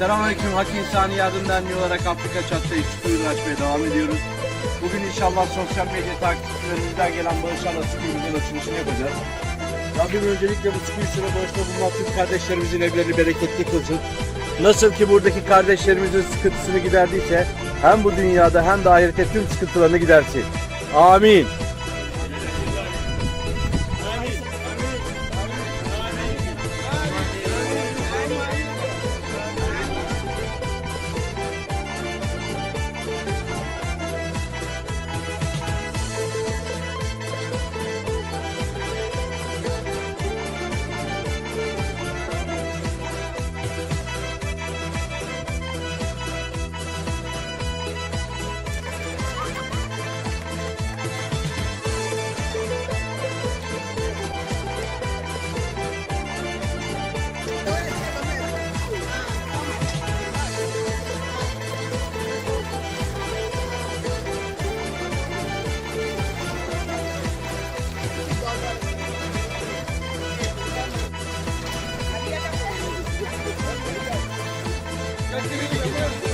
Selamünaleyküm Hak İnsani Yardım Derneği olarak Afrika Çat'ta içi kuyruğu açmaya devam ediyoruz. Bugün inşallah sosyal medya takipçilerimizden gelen bağışlarla su kuyruğunun açılışını yapacağız. Rabbim öncelikle bu su kuyusuna bağışta bulunan tüm kardeşlerimizin evlerini bereketli kılsın. Nasıl ki buradaki kardeşlerimizin sıkıntısını giderdiyse hem bu dünyada hem de ahirette tüm sıkıntılarını gidersin. Amin. Gel, gel, gel, gel.